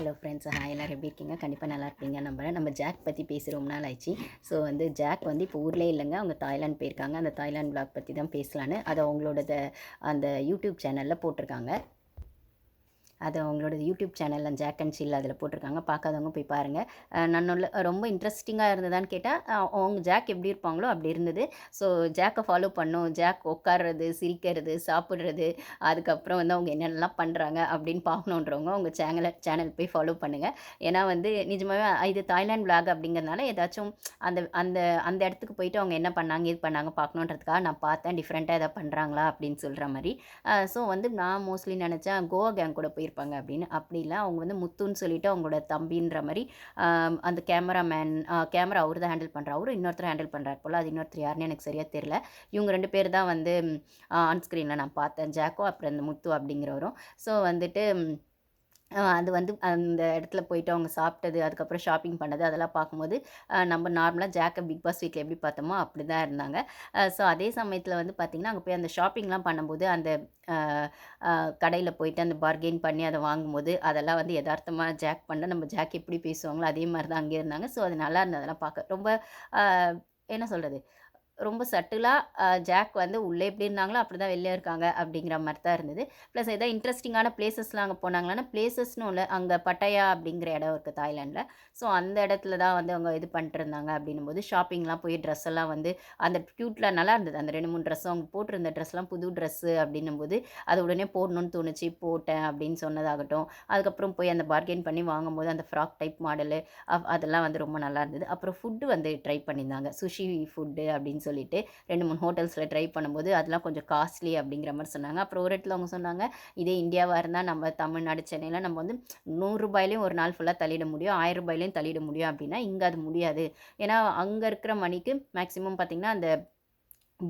Hello friends hi எல்லோரும் எப்படி இருக்கீங்க? கண்டிப்பாக நல்லா இருப்பீங்க. நம்புறேன் நம்ம ஜாக் பற்றி பேசி ரொம்ப நாள் ஆயிடுச்சு. ஸோ வந்து ஜாக் வந்து இப்போ ஊர்லேயே இல்லைங்க. அவங்க தாய்லாந்து போயிருக்காங்க. அந்த தாய்லாந்து பிளாக் பற்றி தான் பேசலான்னு அதை அவங்களோட அந்த யூடியூப் சேனலில் போட்டிருக்காங்க. அது அவங்களோட யூடியூப் சேனலில் ஜாக் அண்ட் சில் அதில் போட்டிருக்காங்க. பார்க்காதவங்க போய் பாருங்கள் நன்னுள்ள ரொம்ப இன்ட்ரெஸ்டிங்காக இருந்ததான்னு கேட்டால் அவங்க ஜாக் எப்படி இருப்பாங்களோ அப்படி இருந்தது. ஸோ ஜாக்கை ஃபாலோ பண்ணோம். ஜாக் உட்கார்றது சிரிக்கிறது சாப்பிட்றது அதுக்கப்புறம் வந்து அவங்க என்னென்னலாம் பண்ணுறாங்க அப்படின்னு பார்க்கணுன்றவங்க அவங்க சேனலை சேனல் போய் ஃபாலோ பண்ணுங்கள் ஏன்னா வந்து நிஜமாகவே இது தாய்லாந்து விளாக் அப்படிங்கிறதுனால ஏதாச்சும் அந்த அந்த அந்த இடத்துக்கு போயிட்டு அவங்க என்ன பண்ணாங்க இது பண்ணாங்க பார்க்கணுன்றதுக்காக நான் பார்த்தேன். டிஃப்ரெண்ட்டாக எதாவது பண்ணுறாங்களா அப்படின்னு சொல்கிற மாதிரி. ஸோ வந்து நான் மோஸ்ட்லி நினச்சேன் கோவா கேங் கூட போய் பண்ணியிருப்பாங்க அப்படின்னு. அப்படி இல்லை அவங்க வந்து முத்துன்னு சொல்லிவிட்டு அவங்களோட தம்பின்ற மாதிரி அந்த கேமராமேன் கேமரா அவர் தான் ஹேண்டில் பண்ணுறாரு அவரும் இன்னொருத்தர் ஹேண்டில் பண்ணுறாரு போல். அது இன்னொருத்தர் யாருன்னு எனக்கு சரியாக தெரில இவங்க ரெண்டு பேர் தான் வந்து ஆன்ஸ்க்ரீனில் நான் பார்த்தேன். ஜாக்கோ அப்புறம் இந்த முத்து அப்படிங்கிறவரும். ஸோ வந்துட்டு அது வந்து அந்த இடத்துல போயிட்டு அவங்க சாப்பிட்டது அதுக்கப்புறம் ஷாப்பிங் பண்ணது அதெல்லாம் பார்க்கும்போது நம்ம நார்மலாக ஜாக்கை பிக் பாஸ் வீட்டில் எப்படி பார்த்தோமோ அப்படி தான் இருந்தாங்க ஸோ அதே சமயத்தில் வந்து பார்த்திங்கன்னா அங்கே போய் அந்த ஷாப்பிங்லாம் பண்ணும்போது அந்த கடையில் போயிட்டு அந்த பார்கெயின் பண்ணி அதை வாங்கும்போது அதெல்லாம் வந்து யதார்த்தமாக ஜாக் பண்ணால் நம்ம ஜாக் எப்படி பேசுவாங்களோ அதே மாதிரி தான் அங்கே இருந்தாங்க. ஸோ அது நல்லா இருந்ததெல்லாம் பார்க்க. ரொம்ப என்ன சொல்கிறது ரொம்ப சட்டிலாக ஜாக் வந்து உள்ளே எப்படி இருந்தாங்களோ அப்படி தான் வெளியே இருக்காங்க அப்படிங்கிற மாதிரி தான் இருந்தது. ப்ளஸ் எதாவது இன்ட்ரெஸ்டிங்கான பிளேசஸ்லாம் அங்கே போனாங்களான்னா பிளேசஸ்னு இல்லை அங்கே பட்டயா அப்படிங்கிற இடம் இருக்குது தாய்லாண்டில் ஸோ அந்த இடத்துல தான் வந்து அவங்க இது பண்ணிட்டு இருந்தாங்க அப்படின்னும் போது ஷாப்பிங்லாம் போய் ட்ரெஸ் எல்லாம் வந்து அந்த க்யூட்டில் நல்லா இருந்தது. அந்த ரெண்டு மூணு ட்ரெஸ் அவங்க போட்டிருந்த ட்ரெஸ்லாம் புது ட்ரெஸ்ஸு அப்படின்னும் போது அது உடனே போடணும்னு தோணுச்சு போட்டேன் அப்படின்னு சொன்னதாகட்டும். அதுக்கப்புறம் போய் அந்த பார்கெயின் பண்ணி வாங்கும்போது அந்த ஃப்ராக் டைப் மாடலு அதெல்லாம் வந்து ரொம்ப நல்லா இருந்தது. அப்புறம் ஃபுட்டு வந்து ட்ரை பண்ணியிருந்தாங்க. சுஷி ஃபுட்டு அப்படின்னு சொல்லி சொல்லிட்டு ரெண்டு மூணு ஹோட்டல்ஸில் ட்ரை பண்ணும்போது அதெல்லாம் கொஞ்சம் காஸ்ட்லி அப்படிங்கிற மாதிரி சொன்னாங்க. அப்புறம் ஒரு இடத்துல அவங்க சொன்னாங்க இதே இந்தியாவாக இருந்தால் நம்ம தமிழ்நாடு சென்னையில் நம்ம வந்து நூறுரூபாயிலையும் ஒரு நாள் ஃபுல்லாக தள்ளிட முடியும். ஆயிரம் ரூபாயிலையும் தள்ளிட முடியும் அப்படின்னா இங்கே அது முடியாது. ஏன்னா அங்கே இருக்கிற மணிக்கு மேக்ஸிமம் பார்த்திங்கன்னா அந்த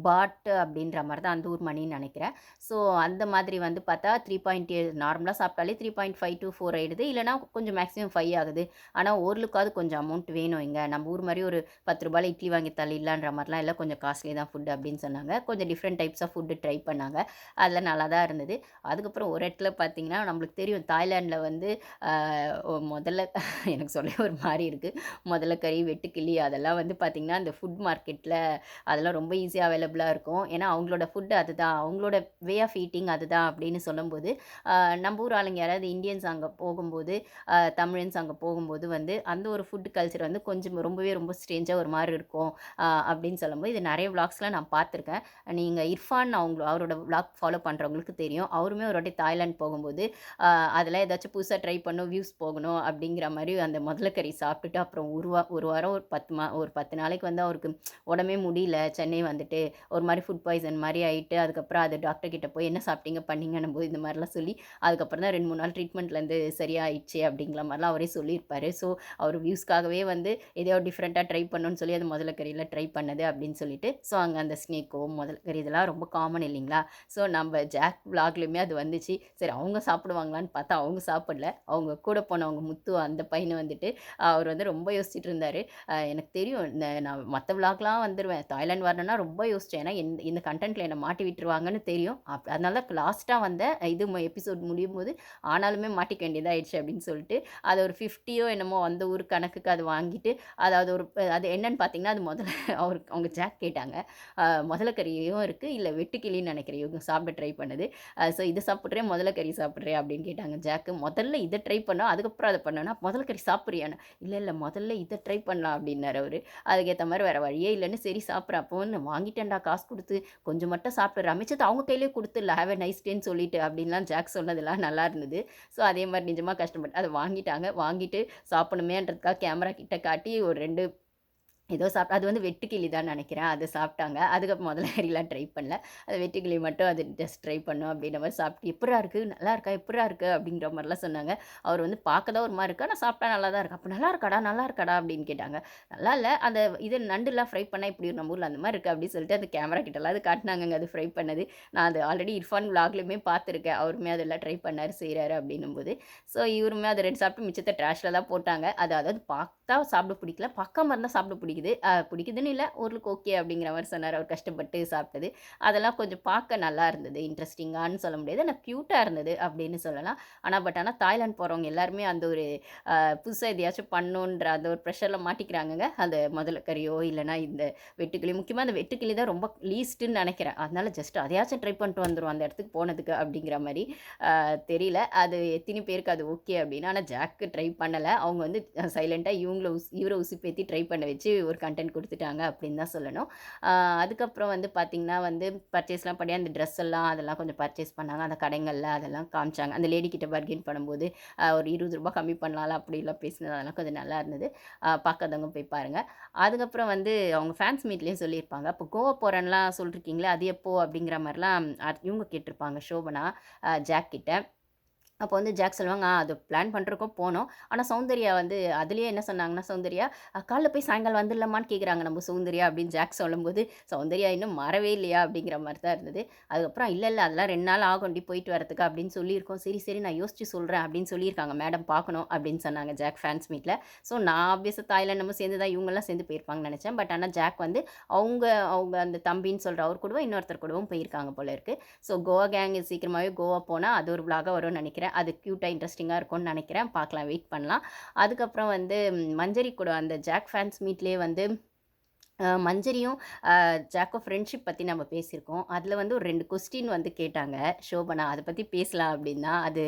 பாட்டு அப்படின்ற மாதிரி தான் அந்த ஊர் மணின்னு நினைக்கிறேன். ஸோ அந்த மாதிரி வந்து பார்த்தா த்ரீ பாயிண்ட் நார்மலாக சாப்பிட்டாலே three point five to four ஆகிடுது இல்லைனா கொஞ்சம் மேக்ஸிமம் ஃபைவ் ஆகுது. ஆனால் ஓரளவுக்காவது கொஞ்சம் அமௌண்ட் வேணும் இங்கே. நம்ம ஊர் மாதிரி ஒரு பத்து ரூபாயில் இட்லி வாங்கி தள்ளிடலான்ற மாதிரிலாம் எல்லாம் கொஞ்சம் காஸ்ட்லி தான் ஃபுட்டு அப்படின்னு சொன்னாங்க. கொஞ்சம் different types of food try பண்ணாங்க. அதில் நல்லா தான் இருந்தது. அதுக்கப்புறம் ஒரு இடத்துல பார்த்தீங்கன்னா நம்மளுக்கு தெரியும் தாய்லாண்டில் வந்து முதல்ல எனக்கு சொல்ல ஒரு மாதிரி இருக்குது முதல்ல கறி வெட்டுக்கிளி அதெல்லாம் வந்து பார்த்திங்கன்னா அந்த ஃபுட் மார்க்கெட்டில் அதெல்லாம் ரொம்ப ஈஸியாக அவைலபிளாக இருக்கும். ஏன்னா அவங்களோட ஃபுட்டு அதுதான். அவங்களோட வே ஆஃப் ஈட்டிங் அதுதான் அப்படின்னு சொல்லும்போது நம்ம ஊர் ஆளுங்க யாராவது இந்தியன்ஸ் அங்கே போகும்போது தமிழன்ஸ் அங்கே போகும்போது வந்து அந்த ஒரு ஃபுட் கல்ச்சர் வந்து கொஞ்சம் ரொம்பவே ரொம்ப ஸ்ட்ரேஞ்சாக ஒரு மாதிரி இருக்கும் அப்படின்னு சொல்லும்போது இது நிறைய விளாக்ஸ்லாம் நான் பார்த்துருக்கேன். நீங்கள் இர்ஃபான் அவங்க அவரோட விளாக் ஃபாலோ பண்ணுறவங்களுக்கு தெரியும். அவருமே ஒரு வாட்டி தாய்லாந்து போகும்போது அதெல்லாம் ஏதாச்சும் புதுசாக ட்ரை பண்ணும் வியூஸ் போகணும் அப்படிங்கிற மாதிரி அந்த முதல்ல கறி சாப்பிட்டுட்டு அப்புறம் ஒரு வா ஒரு வாரம் ஒரு பத்து மா ஒரு பத்து நாளைக்கு வந்து அவருக்கு உடம்பே முடியல. சென்னை வந்துட்டு ஒரு மாதிரி ஃபுட் பாய்சன் மாதிரி ஆகிட்டு அதுக்கப்புறம் அது டாக்டர் கிட்ட போய் என்ன சாப்பிட்டீங்க? பண்ணீங்கன்னு போது இந்த மாதிரிலாம் சொல்லி அதுக்கப்புறம் தான் ரெண்டு மூணு நாள் ட்ரீட்மெண்ட்லேருந்து சரியாயிடுச்சு அப்படிங்கிற மாதிரிலாம் அவரே சொல்லியிருப்பாரு. ஸோ அவர் வியூஸ்க்காகவே வந்து எதையோ டிஃப்ரெண்ட்டாக ட்ரை பண்ணணும்னு சொல்லி அது முதல்ல கறியில் ட்ரை பண்ணது அப்படின்னு சொல்லிட்டு ஸோ அங்கே அந்த ஸ்னேக்கோ முதல் கறி இதெல்லாம் ரொம்ப காமன் இல்லைங்களா? ஸோ நம்ம ஜாக் விளாக்லேயுமே அது வந்துச்சு. சரி அவங்க சாப்பிடுவாங்களான்னு பார்த்தா அவங்க சாப்பிடல. அவங்க கூட போனவங்க முத்து அந்த பையனை வந்துட்டு அவர் வந்து ரொம்ப யோசிச்சுட்டு இருந்தார். எனக்கு தெரியும் இந்த நான் மற்ற விளாக்லாம் வந்துடுவேன் தாய்லாந்து வரணும்னா ரொம்ப யோசித்தேன் ஏன்னா இந்த இந்த கண்டென்ட்டில் என்னை மாட்டி விட்டுருவாங்கன்னு தெரியும். அப் அதனால லாஸ்ட்டாக வந்த இது எபிசோட் முடியும் போது ஆனாலுமே மாட்டிக்க வேண்டியதாகிடுச்சு அப்படின்னு சொல்லிட்டு அதை ஒரு ஃபிஃப்டியோ என்னமோ அந்த ஊர் கணக்குக்கு அது வாங்கிட்டு அதாவது ஒரு அது என்னன்னு பார்த்தீங்கன்னா அது முதல்ல அவர் அவங்க ஜாக் கேட்டாங்க. முதல்ல கறியும் இருக்குது இல்லை வெட்டுக்கிளின்னு நினைக்கிறேன் இவங்க சாப்பிட ட்ரை பண்ணது. ஸோ இதை சாப்பிட்றேன் முதல்ல கறி சாப்பிட்றேன் அப்படின்னு கேட்டாங்க ஜாக்கு. முதல்ல இதை ட்ரை பண்ணோம் அதுக்கப்புறம் அதை பண்ணோன்னா முதல்ல கறி சாப்பிட்றியான்னு? இல்லை இல்லை முதல்ல இதை ட்ரை பண்ணலாம் அப்படின்னாரு அவர். அதுக்கேற்ற மாதிரி வேறு வழியே இல்லைன்னு சரி சாப்பிட்றப்போன்னு அப்போ ஏன்டா காசு கொடுத்து கொஞ்சம் மட்டும் சாப்பிட்ற அமைச்சது அவங்க கையிலே கொடுத்துடல ஹேவ் a நைஸ் டேன்னு சொல்லிட்டு அப்படின்லாம் ஜாக் சொன்னதெல்லாம் நல்லா இருந்தது. ஸோ அதே மாதிரி நிஜமாக கஷ்டப்பட்டு அதை வாங்கிட்டாங்க. வாங்கிட்டு சாப்பிடணுமேன்றதுக்காக கேமரா கிட்ட காட்டி ஒரு ரெண்டு ஏதோ சாப்பிட்டு அது வந்து வெட்டுக்கிளி தான் நினைக்கிறேன். அது சாப்பிட்டாங்க அதுக்கப்புறம் முதல்ல கறிலாம் ட்ரை பண்ணல. அது வெட்டுக்கிளி மட்டும் அது ஜஸ்ட் ட்ரை பண்ணோம் அப்படின்ற மாதிரி சாப்பிட்டு எப்படா இருக்குது நல்லா இருக்கா? எப்படா இருக்குது அப்படிங்கிற மாதிரிலாம் சொன்னாங்க. அவர் வந்து பார்க்க தான் ஒரு மாதிரி இருக்கா. நான் சாப்பிட்டா நல்லா தான் இருக்கு. அப்போ நல்லா இருக்காடா? நல்லா இருக்காடா? அப்படின்னு கேட்டாங்க. நல்லா இல்லை. அந்த இது நண்டுலாம் ஃப்ரை பண்ணால் இப்படி நம்ம ஊரில் அந்த மாதிரி இருக்குது அப்படின்னு சொல்லிட்டு அந்த கேமரா கிட்டலாம் அது காட்டினாங்க அது ஃப்ரை பண்ணது. நான் அது ஆல்ரெடி இர்ஃபான் விலாக்லையுமே பார்த்துருக்கேன். அவருமே அதெல்லாம் ட்ரை பண்ணார் செய்கிறாரு அப்படின்னும் போது ஸோ இவருமே அதை ரெண்டு சாப்பிட்டு மிச்சத்தை ட்ராஷில் தான் போட்டாங்க. அது அதாவது பார்த்தா சாப்பிட பிடிக்கல. பார்க்காம இருந்தால் சாப்பிட பிடிக்கும் பிடிக்குது. பிடிக்குதுன்னு இல்லை ஊருக்கு ஓகே அப்படிங்கிற மாதிரி சொன்னார். அவர் கஷ்டப்பட்டு சாப்பிட்டது. அதெல்லாம் கொஞ்சம் பார்க்க நல்லா இருந்தது. இன்ட்ரெஸ்டிங்கான்னு சொல்ல முடியாது. ஆனால் க்யூட்டாக இருந்தது அப்படின்னு சொல்லலாம். ஆனால் பட் ஆனால் தாய்லாந்து போகிறவங்க எல்லாருமே அந்த ஒரு புதுசாக எதையாச்சும் பண்ணணுன்ற அந்த ஒரு ப்ரெஷரில் மாட்டிக்கிறாங்கங்க. அந்த முதல்ல கறியோ இல்லைனா இந்த வெட்டுக்கிளி முக்கியமாக அந்த வெட்டுக்கிளி தான் ரொம்ப லீஸ்ட்டுன்னு நினைக்கிறேன். அதனால ஜஸ்ட் அதையாச்சும் ட்ரை பண்ணிட்டு வந்துடும் அந்த இடத்துக்கு போனதுக்கு அப்படிங்கிற மாதிரி. தெரியல. அது எத்தனை பேருக்கு அது ஓகே அப்படின்னு. ஆனால் ஜாக்கு ட்ரை பண்ணலை. அவங்க வந்து சைலண்ட்டாக இவங்கள உஸ் இவரை உசுப்பேற்றி ட்ரை பண்ண வச்சு ஒரு கண்டென்ட் கொடுத்துட்டாங்க அப்படின்னு தான் சொல்லணும். அதுக்கப்புறம் வந்து பார்த்திங்கன்னா வந்து பர்ச்சேஸ்லாம் பண்ணி அந்த ட்ரெஸ் எல்லாம் அதெல்லாம் கொஞ்சம் பர்ச்சேஸ் பண்ணாங்க. அந்த கடைங்களில் அதெல்லாம் காமிச்சாங்க. அந்த லேடி கிட்ட பர்கெயின் பண்ணும்போது ஒரு இருபது ரூபாய் கம்மி பண்ணலாம் அப்படிலாம் பேசினது அதெல்லாம் கொஞ்சம் நல்லா இருந்தது. பார்க்காதவங்க போய் பாருங்கள் அதுக்கப்புறம் வந்து அவங்க ஃபேன்ஸ் மீட்லேயும் சொல்லியிருப்பாங்க. அப்போ கோவா போகிறேன்லாம் சொல்லிருக்கீங்களே அது எப்போ அப்படிங்கிற மாதிரிலாம் இவங்க கேட்டிருப்பாங்க ஷோபனா ஆஹ் ஜாக் கிட்ட. அப்போ வந்து ஜாக் சொல்லுவாங்க அது பிளான் பண்ணுறக்கும் போனோம். ஆனால் சௌந்தர்யா வந்து அதுலேயே என்ன சொன்னாங்கன்னா சௌந்தர்யா காலைல போய் சாயங்காலம் வந்துடலாமான்னு கேட்குறாங்க நம்ம சௌந்தர்யா அப்படின்னு ஜாக் சொல்லும்போது சௌந்தர்யா இன்னும் மறவே இல்லையா? அப்படிங்கிற மாதிரி தான் இருந்தது. அதுக்கப்புறம் இல்லை இல்லை அதெல்லாம் ரெண்டு நாள் ஆகும்டி போயிட்டு வரதுக்கு அப்படின்னு சொல்லியிருக்கோம். சரி சரி நான் யோசிச்சு சொல்கிறேன் அப்படின்னு சொல்லியிருக்காங்க. மேடம் பார்க்கணும் அப்படின்னு சொன்னாங்க ஜாக் ஃபேன்ஸ் மீட்டில் ஸோ நான் ஆப்வியஸாக தாய்லாந்து நம்ம சேர்ந்து தான் இவங்கெல்லாம் சேர்ந்து போயிருப்பாங்கன்னு நினச்சேன். பட் ஆனால் ஜாக் வந்து அவங்க அவங்க அந்த தம்பின்னு சொல்கிற அவர் கூடவும் இன்னொருத்தர் கூடவும் போயிருக்காங்க போல இருக்குது ஸோ கோவா கேங் சீக்கிரமாகவே கோவா போனால் அது ஒரு vlog-ஆ வரும்னு நினைக்கிறேன். அது க்யூட்டாக இன்ட்ரெஸ்டிங்காக இருக்கும்னு நினைக்கிறேன். பார்க்கலாம் வெயிட் பண்ணலாம். அதுக்கப்புறம் வந்து மஞ்சரி கூட அந்த ஜாக் ஃபேன்ஸ் மீட்லேயே வந்து மஞ்சரியும் ஜாக்கோ ஃப்ரெண்ட்ஷிப் பற்றி நம்ம பேசியிருக்கோம். அதில் வந்து ஒரு ரெண்டு கொஸ்டின் வந்து கேட்டாங்க. ஷோபனா அதை பற்றி பேசலாம் அப்படின்னா அது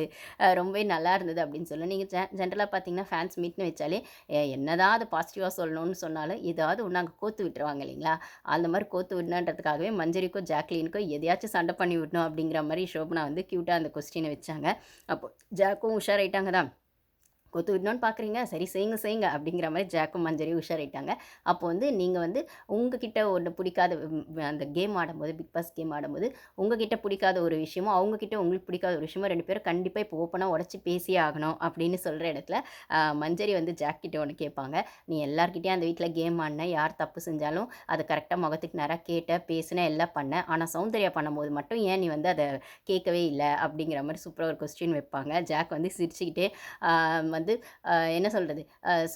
ரொம்பவே நல்லா இருந்தது அப்படின்னு சொல்லி. நீங்கள் ஜெ ஜென்ரலாக பார்த்தீங்கன்னா ஃபேன்ஸ் மீட்னு வச்சாலே அஹ், என்னதான் அது பாசிட்டிவாக சொல்லணும்னு சொன்னாலும் ஏதாவது ஒன்று அங்கே கோத்து விட்டுருவாங்க இல்லைங்களா? அந்த மாதிரி கோத்து விடணுன்றதுக்காகவே மஞ்சரிக்கோ ஜாக்லினுக்கோ எதையாச்சும் சண்டை பண்ணி விடணும் அப்படிங்கிற மாதிரி ஷோபனா வந்து க்யூட்டாக அந்த கொஸ்டினை வச்சாங்க. அப்போ ஜாக்கும் உஷாராயிட்டாங்க தான். கொத்து விடணும்னு பார்க்குறீங்க சரி செய்யுங்க செய்யுங்க அப்படிங்கிற மாதிரி ஜாக்கும் மஞ்சரியும் உஷாராயிட்டாங்க. அப்போ வந்து நீங்கள் வந்து உங்ககிட்ட ஒன்று பிடிக்காத அந்த கேம் ஆடும்போது பிக் பாஸ் கேம் ஆடும்போது உங்ககிட்ட பிடிக்காத ஒரு விஷயமும் அவங்கக்கிட்ட உங்களுக்கு பிடிக்காத ஒரு விஷயமும் ரெண்டு பேரும் கண்டிப்பாக இப்போ ஓப்பனாக உடச்சி பேசியே ஆகணும் அப்படின்னு சொல்கிற இடத்துல மஞ்சரி வந்து ஜாக்கிட்ட ஒன்று கேட்பாங்க. நீ எல்லார்கிட்டயும் அந்த வீட்டில் கேம் ஆடின யார் தப்பு செஞ்சாலும் அதை கரெக்டாக முகத்துக்கு நேராக கேட்ட பேசின எல்லாம் பண்ண. ஆனால் சௌந்தர்யா பண்ணும்போது மட்டும் ஏன் நீ வந்து அதை கேட்கவே இல்லை? அப்படிங்கிற மாதிரி சூப்பராக ஒரு கொஸ்டின் வைப்பாங்க. ஜாக் வந்து சிரிச்சுக்கிட்டே வந்து என்ன சொல்கிறது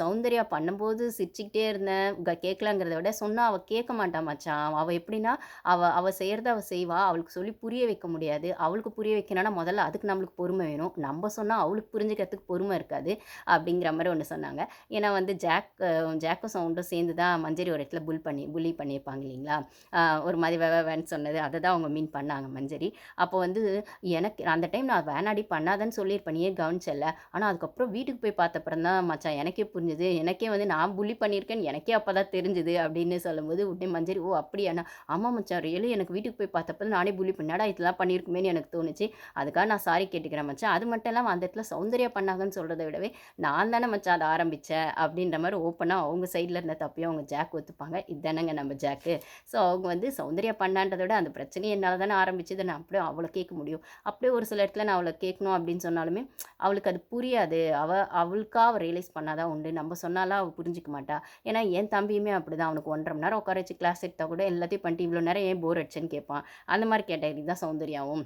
சௌந்தர்யா பண்ணும்போது சிரிச்சுக்கிட்டே இருந்தேன். கேட்கலாங்கிறத விட சொன்னால் அவள் கேட்க மாட்டா மச்சான். அவள் எப்படின்னா அவள் அவள் செய்கிறத அவள் செய்வா. அவளுக்கு சொல்லி புரிய வைக்க முடியாது. அவளுக்கு புரிய வைக்கணும்னா முதல்ல அதுக்கு நம்மளுக்கு பொறுமை வேணும். நம்ம சொன்னால் அவளுக்கு புரிஞ்சுக்கிறதுக்கு பொறுமை இருக்காது அப்படிங்கிற மாதிரி ஒன்று சொன்னாங்க. ஏன்னா வந்து ஜாக் ஜாக்கும் சவுண்டும் சேர்ந்து தான் மஞ்சரி ஒரு இடத்துல புல் பண்ணி புள்ளி பண்ணியிருப்பாங்க இல்லைங்களா? ஒரு மாதிரி வே வேன்னு சொன்னது. அதை தான் அவங்க மீன் பண்ணாங்க மஞ்சரி. அப்போ வந்து எனக்கு அந்த டைம் நான் வேணாடி பண்ணாதன்னு சொல்லியிருப்பேன். நீயே கவனிச்சல ஆனால் அதுக்கப்புறம் வீட்டுக்கு வீட்டுக்கு போய் பார்த்தப்பறம் தான் மச்சான் எனக்கே புரிஞ்சுது. எனக்கே வந்து நான் புள்ளி பண்ணியிருக்கேன்னு எனக்கே அப்போ தான் தெரிஞ்சுது அப்படின்னு சொல்லும்போது உடனே மஞ்சரி ஓ அப்படியாண்ணா? ஆமாம் மச்சான். ரியலி எனக்கு வீட்டுக்கு போய் பார்த்தப்ப நானே புள்ளி பண்ணாடா இதெல்லாம் பண்ணியிருக்குமேன்னு எனக்கு தோணுச்சு. அதுக்காக நான் சாரி கேட்டுக்கிறேன் மச்சான். அது மட்டும் இல்லாமல் அந்த இடத்துல சௌந்தர்யா பண்ணாங்கன்னு சொல்கிறத விடவே நான் தானே மச்சான் அதை ஆரம்பித்தேன் அப்படின்ற மாதிரி ஓப்பனாக அவங்க சைடில் இருந்த தப்பையும் அவங்க ஜாக் ஒத்துப்பாங்க. இதுதானங்க நம்ம ஜாக்கு ஸோ அவங்க வந்து சௌந்தர்யா பண்ணான்றத விட அந்த பிரச்சனையை என்னால் தானே ஆரம்பிச்சது. நான் அப்படியே அவளை கேட்க முடியும். அப்படியே ஒரு சில இடத்துல நான் அவளை கேட்கணும் அப்படின்னு சொன்னாலுமே அவளுக்கு அது புரியாது. அவள் அவளுக்கா அவள் ரியலைஸ் பண்ணாதான் உண்டு. நம்ம சொன்னாலும் அவள் புரிஞ்சிக்க மாட்டா. ஏன்னா என் தம்பியுமே அப்படி தான் அவனுக்கு ஒன்றரை மணி நேரம் உட்கார வச்சு கிளாஸ் எடுத்தால் கூட எல்லாத்தையும் பண்ணிட்டு இவ்வளோ நேரம் ஏன் போர் அடிச்சேன்னு கேட்பான். அந்த மாதிரி கேட்டகரி தான் சௌந்தர்யாவும்.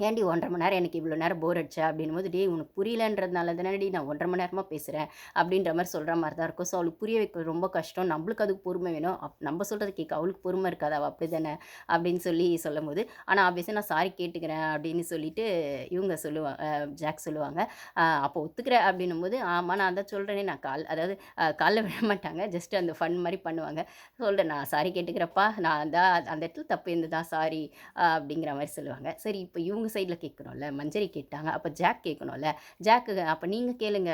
ஏன்டி ஒன்றரை மணி நேரம் எனக்கு இவ்வளோ நேரம் போர் அடிச்சா? அப்படின்னும் போது டே உனக்கு புரியலன்றதுனால தானடி நான் ஒன்றரை மணி நேரமாக பேசுகிறேன் அப்படின்ற மாதிரி சொல்கிற மாதிரி தான் இருக்கும். ஸோ அவளுக்கு புரிய வைக்க ரொம்ப கஷ்டம். நம்மளுக்கு அதுக்கு பொறுமை வேணும். அப் நம்ம சொல்கிறது கேட்க அவளுக்கு பொறுமை இருக்காது. அவள் அப்படி தானே அப்படின்னு சொல்லி சொல்லும் போது ஆனால் ஆப்வியஸாக நான் சாரி கேட்டுக்கிறேன் அப்படின்னு சொல்லிட்டு இவங்க சொல்லுவாங்க ஜாக் சொல்லுவாங்க. அப்போ ஒத்துக்கிறேன் அப்படின்னும் போது ஆமாம் நான் தான் சொல்கிறேனே நான் கால் அதாவது காலில் விட மாட்டாங்க. ஜஸ்ட் அந்த ஃபன் மாதிரி பண்ணுவாங்க. சொல்கிறேன் நான் சாரி கேட்டுக்கிறப்பா நான் தான் அந்த இடத்துல தப்பு இருந்ததா? சாரி அப்படிங்கிற மாதிரி சொல்லுவாங்க. சரி இப்போ இவங்க சைடில் கேட்கணும்ல? மஞ்சரி கேட்டாங்க. அப்போ ஜாக் கேட்கணும்ல? ஜாக்கு அப்போ நீங்கள் கேளுங்க.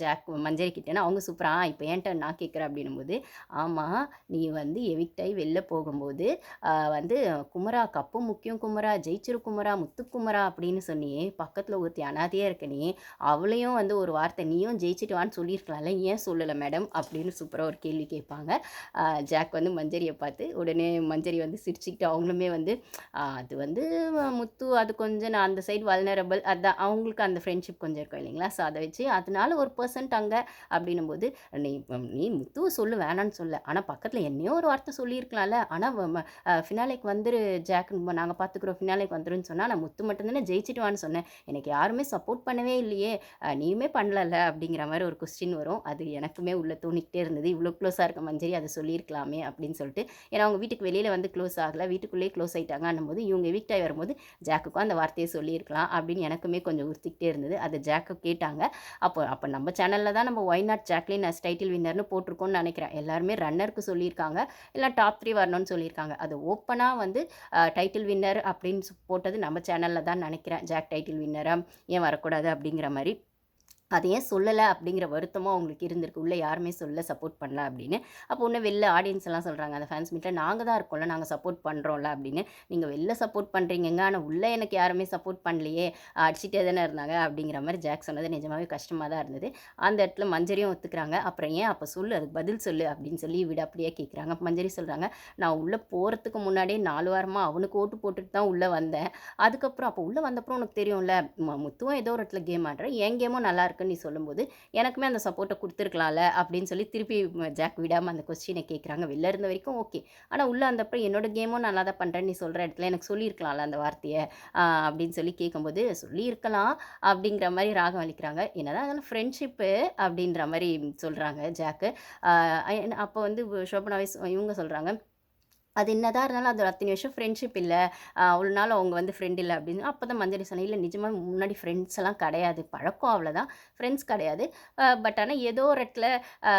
ஜாக் மஞ்சரி கிட்டேன்னா அவங்க சூப்பராக இப்போ ஏன்ட்ட நான் கேட்குறேன்? அப்படின்னும் போது ஆமாம் நீ வந்து எவிக்டாய் வெளில போகும்போது வந்து குமரா கப்பு முக்கியம் குமரா ஜெயிச்சிரு குமரா முத்து குமரா அப்படின்னு சொன்னியே பக்கத்தில் ஒருத்தி அனாதையாக இருக்கனே அவளையும் வந்து ஒரு வார்த்தை நீயும் ஜெயிச்சிட்டு வான்னு சொல்லியிருக்கலாம்ல ஏன் சொல்லலை மேடம்? அப்படின்னு சூப்பராக ஒரு கேள்வி கேட்பாங்க. ஜாக் வந்து மஞ்சரியை பார்த்து உடனே மஞ்சரி வந்து சிரிச்சுக்கிட்டு அவங்களுமே வந்து அது வந்து முத்து அது கொஞ்சம் நான் அந்த சைடு வல்னரபிள் அதான் அவங்களுக்கு அந்த ஃப்ரெண்ட்ஷிப் கொஞ்சம் இருக்கும் இல்லைங்களா? ஸோ அதை வச்சு அதனால ஒரு பர்சன்ட் அங்கே அப்படின்னும் போது நீ நீ முத்துவை சொல்லு வேணான்னு சொல்ல. ஆனால் பக்கத்தில் என்னையோ ஒரு வார்த்தை சொல்லியிருக்கலாம்ல. ஆனால் ஃபினாலேக்கு வந்துரு ஜாக். நாங்கள் பார்த்துக்குறோம் ஃபினாலேக்கு வந்துருன்னு சொன்னால் நான் முத்து மட்டும்தானே ஜெயிச்சிட்டு வான்னு சொன்னேன். எனக்கு யாருமே சப்போர்ட் பண்ணவே இல்லையே. நீயுமே பண்ணலல்ல? அப்படிங்கிற மாதிரி ஒரு கொஸ்டின் வரும். அது எனக்குமே உள்ள தோணிக்கிட்டே இருந்தது. இவ்வளோ க்ளோஸாக இருக்க மஞ்சரி அதை சொல்லியிருக்கலாமே அப்படின்னு சொல்லிட்டு. ஏன்னா அவங்க வீட்டுக்கு வெளியில் வந்து க்ளோஸ் ஆகலை. வீட்டுக்குள்ளேயே க்ளோஸ் ஆகிட்டாங்கன்னும் போது இவங்க எவிக்ட் வரும்போது ஜாக் ஜாக்குக்கும் அந்த வார்த்தையை சொல்லியிருக்கலாம் அப்படின்னு எனக்குமே கொஞ்சம் உறுத்திக்கிட்டே இருந்தது. அதை ஜாக்கு கேட்டாங்க. அப்போ அப்போ நம்ம சேனலில் தான் நம்ம why not Jacqueline as title வின்னர்னு போட்டிருக்கோம்னு நினைக்கிறேன். எல்லாருமே ரன்னருக்கு சொல்லியிருக்காங்க. இல்லை டாப் த்ரீ வரணும்னு சொல்லியிருக்காங்க. அது ஓப்பனாக வந்து டைட்டில் வின்னர் அப்படின்னு போட்டது நம்ம சேனலில் தான் நினைக்கிறேன். ஜாக் டைட்டில் வின்னராக ஏன் வரக்கூடாது அப்படிங்கிற மாதிரி. அது ஏன் சொல்லலை அப்படிங்கிற வருத்தமும் அவங்களுக்கு இருந்திருக்கு. உள்ளே யாருமே சொல்ல சப்போர்ட் பண்ணல அப்படின்னு. அப்போ ஒன்று வெளில ஆடியன்ஸ் எல்லாம் சொல்கிறாங்க அந்த ஃபேன்ஸ் மீட்டில் நாங்கள் தான் இருக்கோம்ல நாங்கள் சப்போர்ட் பண்ணுறோம்ல அப்படின்னு. நீங்கள் வெளில சப்போர்ட் பண்ணுறீங்க ஆனால் உள்ளே எனக்கு யாருமே சப்போர்ட் பண்ணலையே அடிச்சுட்டே தானே இருந்தாங்க அப்படிங்கிற மாதிரி ஜாக் சொன்னது நிஜமாகவே கஷ்டமாக தான் இருந்தது. அந்த இடத்துல மஞ்சரியும் ஒத்துக்கிறாங்க. அப்புறம் ஏன் அப்போ சொல்லு அதுக்கு பதில் சொல்லு அப்படின்னு சொல்லி விட அப்படியே கேட்குறாங்க மஞ்சரி சொல்கிறாங்க நான் உள்ளே போகிறதுக்கு முன்னாடியே நாலு வாரமாக அவனுக்கு ஓட்டு போட்டுட்டு தான் உள்ளே வந்தேன். அதுக்கப்புறம் அப்போ உள்ளே வந்தப்புறம் உனக்கு தெரியும்ல முத்துவும் ஏதோ ஒரு இடத்துல கேம் ஆடுறேன். என் கேமும் நல்லா இருக்குன்னு நீ சொல்லும்போது எனக்குமே அந்த சப்போர்ட்டை கொடுத்துருக்கலாம்ல அப்படின்னு சொல்லி திருப்பி ஜாக் விடாமல் அந்த கொஸ்டினை கேட்குறாங்க வெளில இருந்த வரைக்கும் ஓகே ஆனால் உள்ளே வந்தப்பறம் என்னோட கேமும் நல்லா தான் பண்ணுறேன்னு நீ சொல்கிற இடத்துல எனக்கு சொல்லியிருக்கலாம்ல அந்த வார்த்தையை அப்படின்னு சொல்லி கேட்கும்போது சொல்லியிருக்கலாம் அப்படிங்கிற மாதிரி ராகம் அளிக்கிறாங்க. என்னதான் அதெல்லாம் ஃப்ரெண்ட்ஷிப்பு அப்படின்ற மாதிரி சொல்கிறாங்க ஜாக்கு. அப்போ வந்து ஷோபனாவே இவங்க சொல்கிறாங்க அது என்னதான் இருந்தாலும் அது அத்தனை வருஷம் ஃப்ரெண்ட்ஷிப் இல்லை. அவ்வளோ நாள் அவங்க வந்து ஃப்ரெண்ட் இல்லை அப்படின்னு. அப்போ தான் மஞ்சரி சொன்னேன் இல்லை நிஜமாக முன்னாடி ஃப்ரெண்ட்ஸ் எல்லாம் கிடையாது. பழக்கம் அவ்வளோதான் ஃப்ரெண்ட்ஸ் கிடையாது. பட் ஆனால் ஏதோ ஒரு இடத்துல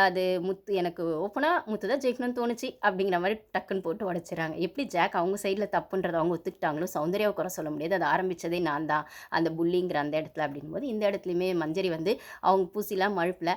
அது முத்து எனக்கு ஓப்பனாக முத்து தான் ஜெயிக்கணும்னு தோணுச்சு. அப்படிங்கிற மாதிரி டக்குன்னு போட்டு உடச்சிறாங்க எப்படி ஜாக் அவங்க சைடில் தப்புன்றதை அவங்க ஒத்துக்கிட்டாங்களோ சௌந்தர்யாவை குறை சொல்ல முடியாது. அது ஆரம்பித்ததே நான் தான். அந்த புல்லிங்கிற அந்த இடத்துல அப்படிங்கும்போது இந்த இடத்துலையுமே மஞ்சரி வந்து அவங்க பூசிலாம் மழுப்பில்.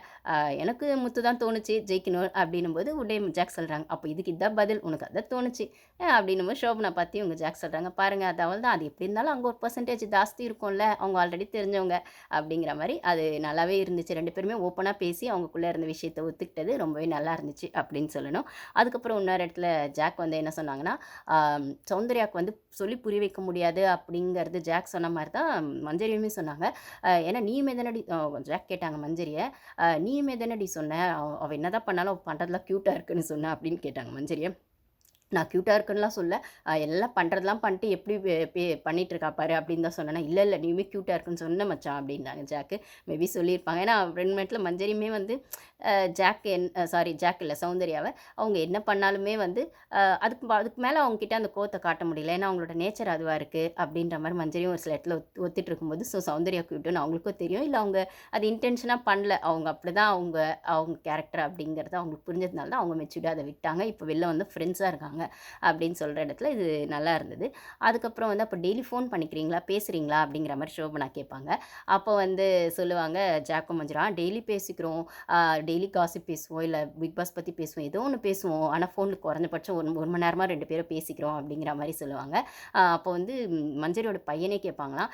எனக்கு முத்து தான் தோணுச்சு ஜெயிக்கணும் அப்படின்னும் போது உடனே ஜாக் சொல்கிறாங்க அப்போ இதுக்கு இதான் பதில். உனக்கு அதான் தோணுச்சு அப்படின்னு அப்படின்னும் போது பற்றி உங்கள் ஜாக் சொல்கிறாங்க பாருங்கள் அது அவள் தான். அது எப்படி இருந்தாலும் அங்கே ஒரு பர்சன்டேஜ் ஜாஸ்தி இருக்கும்ல. அவங்க ஆல்ரெடி தெரிஞ்சவங்க. அப்படிங்கிற மாதிரி அது நல்லாவே இருந்துச்சு. ரெண்டு பேருமே ஓப்பனாக பேசி அவங்களுக்குள்ளே இருந்த விஷயத்தை ஒத்துக்கிட்டது ரொம்பவே நல்லா இருந்துச்சு அப்படின்னு சொல்லணும். அதுக்கப்புறம் இன்னொரு இடத்துல ஜாக் வந்து என்ன சொன்னாங்கன்னா சௌந்தர்யாவுக்கு வந்து சொல்லி புரிய வைக்க முடியாது. அப்படிங்கிறது ஜாக் சொன்ன மாதிரி தான் மஞ்சரியுமே சொன்னாங்க. ஏன்னா நீயுமே தானடி? ஜாக் கேட்டாங்க மஞ்சரியை. நீ நீயுமே தானடி? சொன்ன அவள் என்ன என்னதான் பண்ணாலும் அவள் பண்ணுறதுலாம் க்யூட்டாக இருக்குன்னு சொன்ன அப்படின்னு கேட்டாங்க மஞ்சரியை. நான் க்யூட்டாக இருக்குன்னுலாம் சொல்ல. எல்லாம் பண்ணுறதெல்லாம் பண்ணிட்டு எப்படி பே- பே- பண்ணிட்டு இருக்கா பாரு அப்படின்னு தான் சொன்னேன். இல்லை இல்லை நீயுமே க்யூட்டாக இருக்குன்னு சொன்ன மச்சான் அப்படின்னாங்க ஜாக்கு. மேபி சொல்லியிருப்பாங்க. ஏன்னா ரெண்டு மினிட்ல மஞ்சரியுமே வந்து ஜாக் என் சாரி ஜாக் இல்லை சௌந்தர்யாவை அவங்க என்ன பண்ணாலுமே வந்து அதுக்கு அதுக்கு மேலே அவங்கக்கிட்ட அந்த கோத்தை காட்ட முடியல. ஏன்னா அவங்களோட நேச்சர் அதுவாக இருக்குது அப்படின்ற மாதிரி மஞ்சரியும் ஒரு சில இடத்துல ஒத்து ஒத்துட்டு இருக்கும்போது ஸோ சௌந்தர்யா க்யூட்டுன்னு அவங்களுக்கும் தெரியும். இல்லை அவங்க அது இன்டென்ஷனாக பண்ணல. அவங்க அப்படி தான் அவங்க அவங்க கேரக்டர் அப்படிங்கிறது அவங்களுக்கு புரிஞ்சதுனால தான் அவங்க மெச்சூர்டாக அதை விட்டாங்க. இப்போ வெளில வந்து ஃப்ரெண்ட்ஸாக இருக்காங்க. அப்படின்னு சொல்கிற இடத்துல இது நல்லா இருந்தது. அதுக்கப்புறம் வந்து அப்போ டெய்லி ஃபோன் பண்ணிக்கிறீங்களா? பேசுகிறீங்களா அப்படிங்கிற மாதிரி ஷோபனா கேட்பாங்க. அப்போ வந்து சொல்லுவாங்க ஜாக்கோ மஞ்சுரா டெய்லி பேசிக்கிறோம். டெய்லி காசிப் பேசுவோம். இல்லை பிக் பாஸ் பற்றி பேசுவோம். ஏதோ ஒன்று பேசுவோம். ஆனால் ஃபோனில் குறைஞ்சபட்சம் ஒரு ஒரு மணி நேரமாக ரெண்டு பேரும் பேசிக்கிறோம். அப்படிங்கிற மாதிரி சொல்லுவாங்க. அப்போ வந்து மஞ்சரியோட பையனே கேட்பாங்களாம்.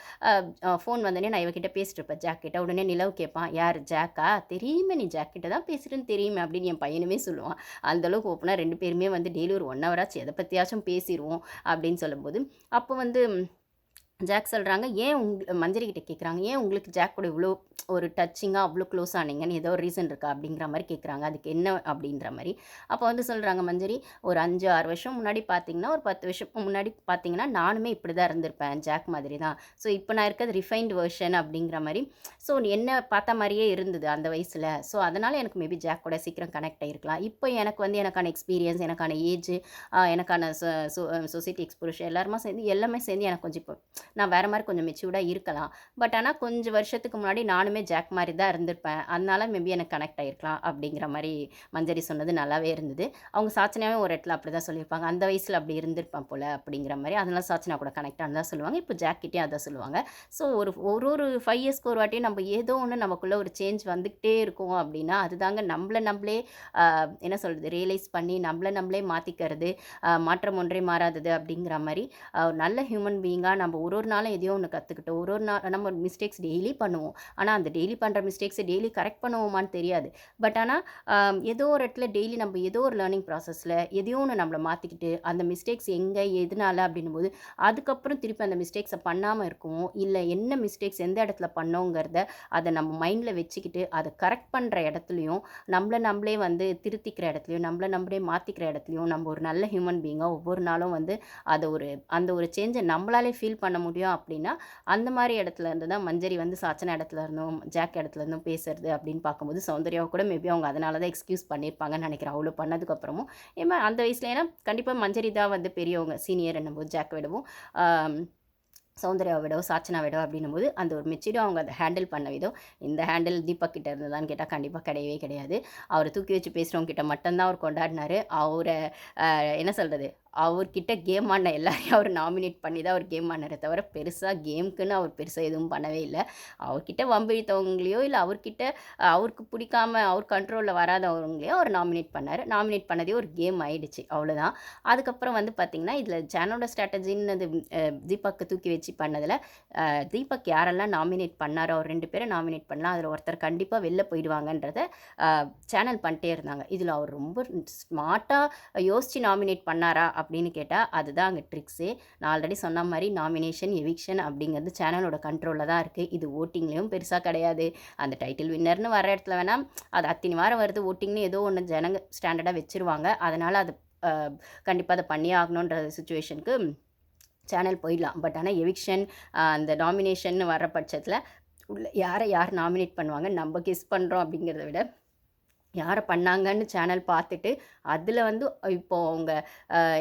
ஃபோன் வந்தோடனே நான் இவகிட்ட பேசிட்டு இருப்பேன் ஜாக்கிட்ட. உடனே நிலவு கேட்பான் யார்? ஜாக்கா? தெரியுமே நீ ஜாக்கிட்ட தான் பேசுகிறேன்னு தெரியுமே. அப்படின்னு என் பையனுமே சொல்லுவான். அந்தளவுக்கு ஓப்பனாக ரெண்டு பேருமே வந்து டெய்லி ஒரு ஒன் ஹவர் அவராச்சும் எதை பற்றியாச்சும் பேசிடுவோம் அப்படின்னு சொல்லும்போது அப்போ வந்து ஜாக் சொல்கிறாங்க ஏன் உங் மஞ்சரிக்கிட்ட கேட்குறாங்க ஏன் உங்களுக்கு ஜாக் கூட இவ்வளோ ஒரு டச்சிங்காக அவ்வளோ க்ளோஸ் ஆனீங்கன்னு ஏதோ ரீசன் இருக்கா? அப்படிங்கிற மாதிரி கேட்குறாங்க அதுக்கு என்ன அப்படின்ற மாதிரி. அப்போ வந்து சொல்கிறாங்க மஞ்சரி ஒரு அஞ்சு ஆறு வருஷம் முன்னாடி பார்த்தீங்கன்னா ஒரு பத்து வருஷம் முன்னாடி பார்த்தீங்கன்னா நானுமே இப்படி தான் இருந்திருப்பேன் ஜாக் மாதிரி தான். ஸோ இப்போ நான் இருக்கிறது ரிஃபைன்டு வெர்ஷன் அப்படிங்கிற மாதிரி. ஸோ என்ன பார்த்த மாதிரியே இருந்தது அந்த வயசில்? ஸோ அதனால் எனக்கு மேபி ஜாக் கூட சீக்கிரம் கனெக்ட் ஆகிருக்கலாம் இப்போ எனக்கு வந்து எனக்கான எக்ஸ்பீரியன்ஸ் எனக்கான ஏஜ் எனக்கான சொசைட்டி எக்ஸ்போஷர் எல்லாருமா சேர்ந்து எல்லாமே சேர்ந்து எனக்கு கொஞ்சம் இப்போ நான் வேறு மாதிரி கொஞ்சம் மெச்சூர்டாக இருக்கலாம். பட் ஆனால் கொஞ்சம் வருஷத்துக்கு முன்னாடி நானுமே ஜாக் மாதிரி தான் இருந்திருப்பேன். அதனால மேபி எனக்கு கனெக்ட் ஆகிருக்கலாம் அப்படிங்கிற மாதிரி மஞ்சரி சொன்னது நல்லாவே இருந்தது. அவங்க சாச்சனாவே ஒரு இடத்துல அப்படி தான் சொல்லியிருப்பாங்க. அந்த வயசில் அப்படி இருந்திருப்பான் போல் அப்படிங்கிற மாதிரி. அதனால சாச்சனா கூட கனெக்ட் தான் சொல்லுவாங்க. இப்போ ஜாக்கிட்டே அதான் சொல்லுவாங்க. ஸோ ஒரு ஒரு ஒரு ஃபைவ் இயர்ஸ்க்கு ஒரு வாட்டியும் நம்ம ஏதோ ஒன்று நமக்குள்ளே ஒரு சேஞ்ச் வந்துக்கிட்டே இருக்கும் அப்படின்னா அதுதாங்க நம்மளை நம்மளே என்ன சொல்கிறது ரியலைஸ் பண்ணி நம்மளை நம்மளே மாற்றிக்கிறது மாற்றம் ஒன்றே மாறாதது அப்படிங்கிற மாதிரி ஒரு நல்ல ஹியூமன் பீயிங்காக நம்ம ஒரு ஒரு ஒரு நாளும் எதையோ ஒன்று கற்றுக்கிட்டோம் ஒரு ஒரு நாள் நம்ம மிஸ்டேக்ஸ் டெய்லி பண்ணுவோம். ஆனால் அந்த டெய்லி பண்ணுற மிஸ்டேக்ஸை டெய்லி கரெக்ட் பண்ணுவோமான்னு தெரியாது. பட் ஆனால் ஏதோ ஒரு இடத்துல டெய்லி நம்ம ஏதோ ஒரு லேர்னிங் ப்ராசஸில் எதையோ ஒன்று நம்மளை மாற்றிக்கிட்டு அந்த மிஸ்டேக்ஸ் எங்கே எதனால அப்படின்னும் போது அதுக்கப்புறம் திருப்பி அந்த மிஸ்டேக்ஸை பண்ணாமல் இருக்குவோம் இல்லை என்ன மிஸ்டேக்ஸ் எந்த இடத்துல பண்ணோங்கிறத அதை நம்ம மைண்டில் வச்சுக்கிட்டு அதை கரெக்ட் பண்ணுற இடத்துலையும் நம்மளை நம்மளே வந்து திருத்திக்கிற இடத்துலையும் நம்மளை நம்மளே மாற்றிக்கிற இடத்துலையும் நம்ம ஒரு நல்ல ஹியூமன் பீங்காக ஒவ்வொரு நாளும் வந்து அதை ஒரு அந்த ஒரு சேஞ்சை நம்மளாலே ஃபீல் பண்ண முடியும். அப்படின்னா அந்த மாதிரி இடத்துல இருந்து தான் மஞ்சரி வந்து சாச்சன இடத்துல இருந்தும் ஜாக் இடத்துல இருந்தும் பேசுறது அப்படின்னு பார்க்கும்போது சௌந்தர்யாவை கூட மேபி அவங்க அதனால தான் எக்ஸ்கியூஸ் பண்ணியிருப்பாங்கன்னு நினைக்கிறேன். அவ்வளோ பண்ணதுக்கப்புறமும். ஏமா அந்த வயசுல ஏன்னா கண்டிப்பாக மஞ்சரி தான் வந்து பெரியவங்க சீனியர் என்னும்போது ஜாக் விடவும் ஆம், சௌந்தர்யாவை விடவோ சாச்சனா விடவோ அப்படின்னும் போது அந்த ஒரு மெச்சூர்டாக அவங்க அதை ஹேண்டில் பண்ண விதம் இந்த ஹேண்டில் தீபக் கிட்ட இருந்ததான்னு கேட்டால் கண்டிப்பாக கிடையவே கிடையாது. அவரை தூக்கி வச்சு பேசுகிறவங்க கிட்ட மட்டும்தான் அவர் கொண்டாடினாரு. அவரை என்ன சொல்கிறது அவர்கிட்ட கேம் ஆடின எல்லாரையும் அவர் நாமினேட் பண்ணி தான் அவர் கேம் ஆடினாரே தவிர பெருசாக கேமுக்குன்னு அவர் பெருசாக எதுவும் பண்ணவே இல்லை. அவர்கிட்ட வம்பிழித்தவங்களையோ இல்லை அவர்கிட்ட அவருக்கு பிடிக்காம அவர் கண்ட்ரோலில் வராதவங்களையோ அவர் நாமினேட் பண்ணார். நாமினேட் பண்ணதே ஒரு கேம் ஆகிடுச்சு அவ்வளோதான் அதுக்கப்புறம் வந்து பார்த்திங்கன்னா இதில் சேனலோட ஸ்ட்ராட்டஜின்னு தீபக்கை தூக்கி வச்சு பண்ணதில் தீபக் யாரெல்லாம் நாமினேட் பண்ணாரோ அவர் ரெண்டு பேரை நாமினேட் பண்ணலாம். அதில் ஒருத்தர் கண்டிப்பாக வெளில போயிடுவாங்கன்றத சேனல் பண்ணிட்டே இருந்தாங்க. இதில் அவர் ரொம்ப ஸ்மார்ட்டாக யோசித்து நாமினேட் பண்ணாரா அப்படின்னு கேட்டால் அதுதான் அங்கே ட்ரிக்ஸே நான் ஆல்ரெடி சொன்ன மாதிரி நாமினேஷன் எவிக்ஷன் அப்படிங்கிறது சேனலோட கண்ட்ரோலில் தான் இருக்குது இது ஓட்டிங்லேயும் பெருசாக கிடையாது. அந்த டைட்டில் வின்னர்னு வர இடத்துல வேணால் அது அத்தனை வாரம் வருது ஓட்டிங்னு ஏதோ ஒன்று ஜனங்க ஸ்டாண்டர்டாக வச்சுருவாங்க. அதனால் அது கண்டிப்பாக அதை பண்ணியே ஆகணுன்ற சுச்சுவேஷனுக்கு சேனல் போயிடலாம். பட் ஆனால் எவிக்ஷன் அந்த நாமினேஷன் வர பட்சத்தில் உள்ள யாரை யார் நாமினேட் பண்ணுவாங்க நம்ம கெஸ் பண்ணுறோம் அப்படிங்கிறத விட யாரை பண்ணாங்கன்னு சேனல் பார்த்துட்டு அதில் வந்து இப்போ அவங்க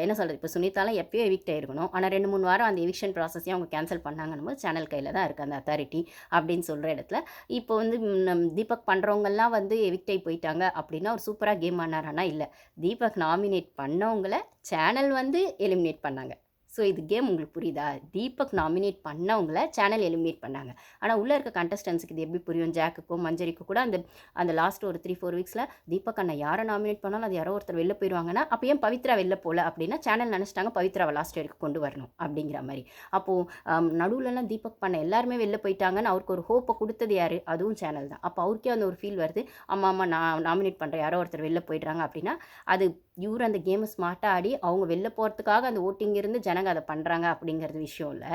என்ன சொல்கிறது இப்போ சுனிதாலாம் எப்பயோ எவிக்ட் ஆகிருக்கணும் ஆனால் ரெண்டு மூணு வாரம் அந்த எவிக்ஷன் ப்ராசஸையும் அவங்க கேன்சல் பண்ணாங்கன்னு போது சேனல் கையில் தான் இருக்குது அந்த அத்தாரிட்டி அப்படின்னு சொல்கிற இடத்துல. இப்போ வந்து நம் தீபக் பண்ணுறவங்கெல்லாம் வந்து எவிக்ட் ஆகி போயிட்டாங்க அப்படின்னா ஒரு சூப்பராக கேம் ஆனாரானா? இல்லை. தீபக் நாமினேட் பண்ணவங்கள சேனல் வந்து எலிமினேட் பண்ணாங்க. ஸோ இது கேம் உங்களுக்கு புரியுதா? தீபக் நாமினேட் பண்ணவங்கள சேனல் எலிமினேட் பண்ணாங்க. ஆனால் உள்ளே இருக்க கண்டஸ்டன்ஸுக்கு இது எப்படி புரியும்? ஜாக்குக்கும் மஞ்சரிக்கும் கூட அந்த அந்த லாஸ்ட் ஒரு த்ரீ ஃபோர் வீக்ஸில் தீபக் அண்ணா யாரை நாமினேட் பண்ணாலும் அது யாரோ ஒருத்தர் வெளில போயிடுவாங்கன்னா அப்போ ஏன் பவித்ரா வெளில போகல அப்படின்னா சேனல் நினச்சிட்டாங்க பவித்ராவை லாஸ்ட் வரைக்கும் கொண்டு வரணும் அப்படிங்கிற மாதிரி. அப்போது நடுவில்லாம் தீபக் பண்ண எல்லாருமே வெளில போயிட்டாங்கன்னு அவருக்கு ஒரு ஹோப்பை கொடுத்தது யார்? அதுவும் சேனல் தான். அப்போ அவருக்கே அந்த ஒரு ஃபீல் வருது. ஆமாம் ஆமாம் நான் நாமினேட் பண்ணுற யாரோ ஒருத்தர் வெளில போயிடுறாங்க அப்படின்னா அது இவர் அந்த கேமை ஸ்மார்ட்டாக ஆடி அவங்க வெளில போகிறதுக்காக அந்த ஓட்டிங் இருந்து ஜனங்க அதை பண்ணுறாங்க அப்படிங்கிறது விஷயம் இல்லை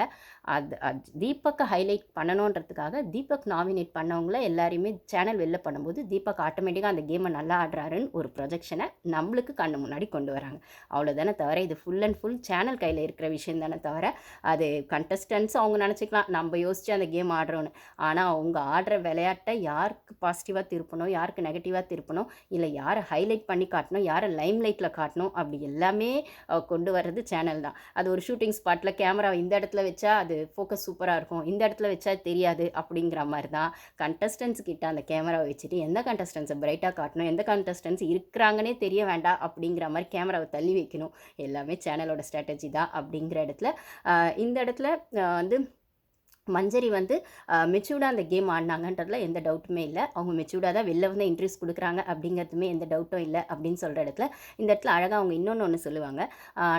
அது அது தீபக்கை ஹைலைட் பண்ணணுன்றதுக்காக தீபக் நாமினேட் பண்ணவங்கள எல்லாரையுமே சேனல் வெளில பண்ணும்போது தீபக் ஆட்டோமேட்டிக்காக அந்த கேமை நல்லா ஆடுறாருன்னு ஒரு ப்ரொஜெக்ஷனை நம்மளுக்கு கண்ணு முன்னாடி கொண்டு வராங்க. அவ்வளோதானே தவிர இது ஃபுல் அண்ட் ஃபுல் சேனல் கையில் இருக்கிற விஷயம் தானே தவிர அது கண்டஸ்டன்ஸ் அவங்க நினச்சிக்கலாம் நம்ம யோசித்து அந்த கேம் ஆடுறோன்னு ஆனால் அவங்க ஆடுற விளையாட்டை யாருக்கு பாசிட்டிவாக திருப்பணும் யாருக்கு நெகட்டிவாக திருப்பணும் இல்லை யாரை ஹைலைட் பண்ணி காட்டணும் யாரை லைம் லைட்டில் காட்டணும். அப்படி எல்லாமே கொண்டு வர்றது சேனல் தான். அது ஒரு ஷூட்டிங் ஸ்பாட்டில் கேமரா இந்த இடத்துல வச்சா அது ஃபோக்கஸ் சூப்பராக இருக்கும். இந்த இடத்துல வச்சா தெரியாது அப்படிங்கிற மாதிரி தான் கண்டஸ்டன்ஸ் கிட்ட அந்த கேமராவை வச்சுட்டு எந்த கண்டஸ்டன்ஸை பிரைட்டாக காட்டணும் எந்த கண்டஸ்டன்ஸ் இருக்கிறாங்கன்னே தெரிய வேண்டாம் அப்படிங்கிற மாதிரி கேமராவை தள்ளி வைக்கணும். எல்லாமே சேனலோட ஸ்ட்ராட்டஜி தான் அப்படிங்கிற இடத்துல இந்த இடத்துல வந்து மஞ்சரி வந்து மெச்சூர்டாக அந்த கேம் ஆடினாங்கன்றதுல எந்த டவுட்டுமே இல்லை. அவங்க மெச்சூர்டாக தான் வெளில வந்து இன்ட்ரெஸ்ட் கொடுக்குறாங்க அப்படிங்கிறதுமே எந்த டவுட்டும் இல்லை அப்படின்னு சொல்கிற இடத்துல. இந்த இடத்துல அழகாக அவங்க இன்னொன்று ஒன்று சொல்லுவாங்க.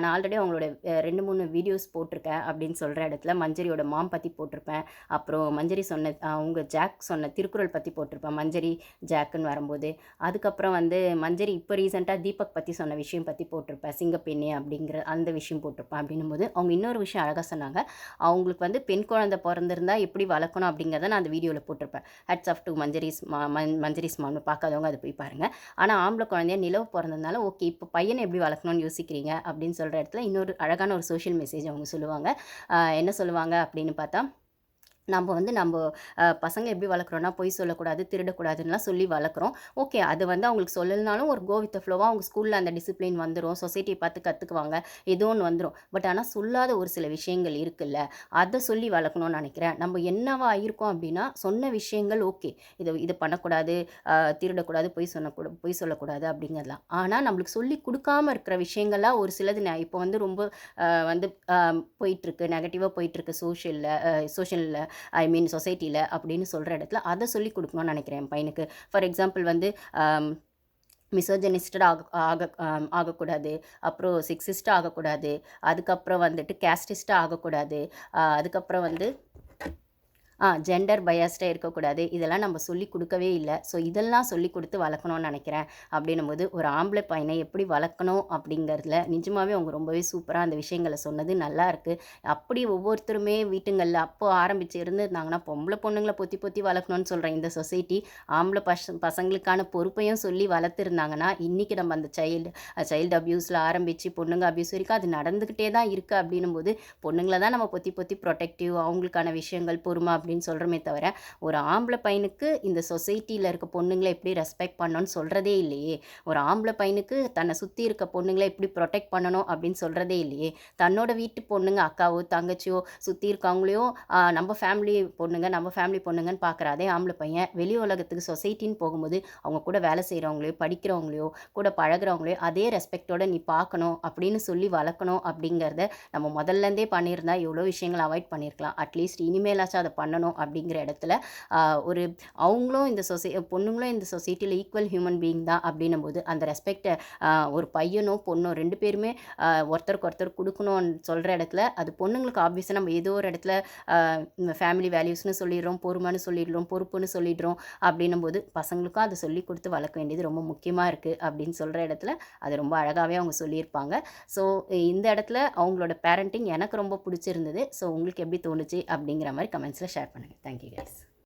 நான் ஆல்ரெடி அவங்களோட ரெண்டு மூணு வீடியோஸ் போட்டிருக்கேன் அப்படின்னு சொல்கிற இடத்துல மஞ்சரியோட மாம் பற்றி போட்டிருப்பேன். அப்புறம் மஞ்சரி சொன்ன அவங்க ஜாக் சொன்ன திருக்குறள் பற்றி போட்டிருப்பேன். மஞ்சரி ஜாக்குன்னு வரும்போது. அதுக்கப்புறம் வந்து மஞ்சரி இப்போ ரீசெண்டாக தீபக் பற்றி சொன்ன விஷயம் பற்றி போட்டிருப்பேன். சிங்கப்பெண்ணே அப்படிங்கிற அந்த விஷயம் போட்டிருப்பேன் அப்படின்னும் போது அவங்க இன்னொரு விஷயம் அழகாக சொன்னாங்க. அவங்களுக்கு வந்து பெண் குழந்தை பிறந்திருந்தா எப்படி வளர்க்கணும் அப்படிங்கிறத நான் அந்த வீடியோவில் போட்டிருப்பேன். ஹட்ஸ் ஆஃப் டு மஞ்சரிஸ் மா மஞ் மஞ்சரிஸ் மான்னு பார்க்காதவங்க அதை போய் பாருங்கள் ஆனால் ஆம்பளை குழந்தைய நிலவு பிறந்ததுனால ஓகே இப்போ பையனை எப்படி வளர்க்கணும்னு யோசிக்கிறீங்க? அப்படின்னு சொல்கிற இடத்துல இன்னொரு அழகான ஒரு சோஷியல் மெசேஜ் அவங்க சொல்லுவாங்க. என்ன சொல்லுவாங்க அப்படின்னு பார்த்தா நம்ம வந்து நம்ம பசங்க எப்படி வளர்க்குறோன்னா பொய் சொல்லக்கூடாது திருடக்கூடாதுன்னுலாம் சொல்லி வளர்க்குறோம். ஓகே அது வந்து அவங்களுக்கு சொல்லலைனாலும் ஒரு கோ வித் ஃப்ளோவாக அவங்க ஸ்கூலில் அந்த டிசிப்ளின் வந்துடும் சொசைட்டியை பார்த்து கற்றுக்குவாங்க ஏதோ ஒன்று வந்துடும் பட் ஆனால் சொல்லாத ஒரு சில விஷயங்கள் இருக்குல்ல அதை சொல்லி வளர்க்கணும்னு நினைக்கிறேன். நம்ம என்னவா இருக்கோம் அப்படின்னா சொன்ன விஷயங்கள் ஓகே இதை இது பண்ணக்கூடாது திருடக்கூடாது பொய் சொன்னக்கூட பொய் சொல்லக்கூடாது அப்படிங்கிறதுலாம். ஆனால் நம்மளுக்கு சொல்லி கொடுக்காம இருக்கிற விஷயங்கள்லாம் ஒரு சிலது ந- இப்போ வந்து ரொம்ப வந்து போயிட்டுருக்கு நெகட்டிவாக போயிட்டுருக்கு சோஷியலில் சோஷியலில் ஐ மீன் சொசைட்டியில் அப்படின்னு சொல்கிற இடத்துல அதை சொல்லி கொடுக்கணும்னு நினைக்கிறேன். என் பையனுக்கு. ஃபார் எக்ஸாம்பிள் வந்து um, மிசோஜனிஸ்டட் ஆக ஆக um, ஆகக்கூடாது. அப்புறம் செக்ஸிஸ்டாக ஆகக்கூடாது. அதுக்கப்புறம் வந்துட்டு கேஸ்டிஸ்டாக ஆகக்கூடாது. அதுக்கப்புறம் வந்து ஜெண்டர் பயாஸ்டாக இருக்கக்கூடாது. இதெல்லாம் நம்ம சொல்லி கொடுக்கவே இல்லை. ஸோ இதெல்லாம் சொல்லி கொடுத்து வளர்க்கணும்னு நினைக்கிறேன். அப்படின்னும் போது ஒரு ஆம்பளை பையனை எப்படி வளர்க்கணும் அப்படிங்கிறதுல நிஜமாகவே அவங்க ரொம்பவே சூப்பராக அந்த விஷயங்களை சொன்னது நல்லா இருக்குது அப்படி ஒவ்வொருத்தருமே வீட்டுங்களில் அப்போ ஆரம்பித்து இருந்திருந்தாங்கன்னா பொம்பளை பொண்ணுங்களை பொத்தி பொத்தி வளர்க்கணும்னு சொல்கிறேன் இந்த சொசைட்டி ஆம்பளை பச பசங்களுக்கான பொறுப்பையும் சொல்லி வளர்த்துருந்தாங்கன்னா இன்றைக்கி நம்ம அந்த சைல்டு சைல்டு அப்யூஸில் ஆரம்பித்து பொண்ணுங்க அப்யூஸ் வரைக்கும் அது நடந்துக்கிட்டே தான் இருக்குது அப்படின்னும் போது பொண்ணுங்களை தான் நம்ம பொத்தி பொத்தி ப்ரொடெக்டிவ் அவங்களுக்கான விஷயங்கள் பொறுமை அப்படின்னு சொல்கிறோமே தவிர ஒரு ஆம்பளை பையனுக்கு இந்த சொசைட்டியில் இருக்க பொண்ணுங்களை எப்படி ரெஸ்பெக்ட் பண்ணணும்னு சொல்கிறதே இல்லையே. ஒரு ஆம்பளை பையனுக்கு தன்னை சுற்றி இருக்க பொண்ணுங்களை எப்படி ப்ரொடெக்ட் பண்ணணும் அப்படின்னு சொல்கிறதே இல்லையே. தன்னோட வீட்டு பொண்ணுங்க அக்காவோ தங்கச்சியோ சுற்றி இருக்கவங்களையோ நம்ம ஃபேமிலி பொண்ணுங்க நம்ம ஃபேமிலி பொண்ணுங்கன்னு பார்க்குற அதே ஆம்பளை பையன் வெளி உலகத்துக்கு சொசைட்டின்னு போகும்போது அவங்க கூட வேலை செய்கிறவங்களையோ படிக்கிறவங்களையோ கூட பழகுறவங்களையோ அதே ரெஸ்பெக்டோட நீ பார்க்கணும் அப்படின்னு சொல்லி வளர்க்கணும் அப்படிங்கிறத நம்ம முதல்லேருந்தே பண்ணியிருந்தா எவ்வளோ விஷயங்கள் அவாய்ட் பண்ணியிருக்கலாம். அட்லீஸ்ட் இனிமேலாச்சும் அதை பண்ணணும் அப்படிங்கிற இடத்துல ஒரு அவங்களும் இந்த சொசை பொண்ணுங்களும் இந்த சொசைட்டியில் ஈக்குவல் ஹியூமன் பீயிங் தான் அப்படின்னும் போது அந்த ரெஸ்பெக்டை ஒரு பையனோ பொண்ணோ ரெண்டு பேருமே ஒருத்தருக்கு ஒருத்தர் கொடுக்கணும்னு சொல்கிற இடத்துல அது பொண்ணுங்களுக்கு ஆப்வியஸாக நம்ம ஏதோ ஒரு இடத்துல ஃபேமிலி வேல்யூஸ்னு சொல்லிடுறோம் பொறுமைன்னு சொல்லிடுறோம் பொறுப்புன்னு சொல்லிடுறோம் அப்படின்னும் போது பசங்களுக்கும் அதை சொல்லி கொடுத்து வளர்க்க வேண்டியது ரொம்ப முக்கியமாக இருக்குது அப்படின்னு சொல்கிற இடத்துல அது ரொம்ப அழகாகவே அவங்க சொல்லியிருப்பாங்க. ஸோ இந்த இடத்துல அவங்களோட பேரண்டிங் எனக்கு ரொம்ப பிடிச்சிருந்தது. ஸோ உங்களுக்கு எப்படி தோணுச்சு அப்படிங்கிற மாதிரி கமெண்ட்ஸில் ஷேர் பண்ணுங்கள் தேங்க்யூ கைஸ்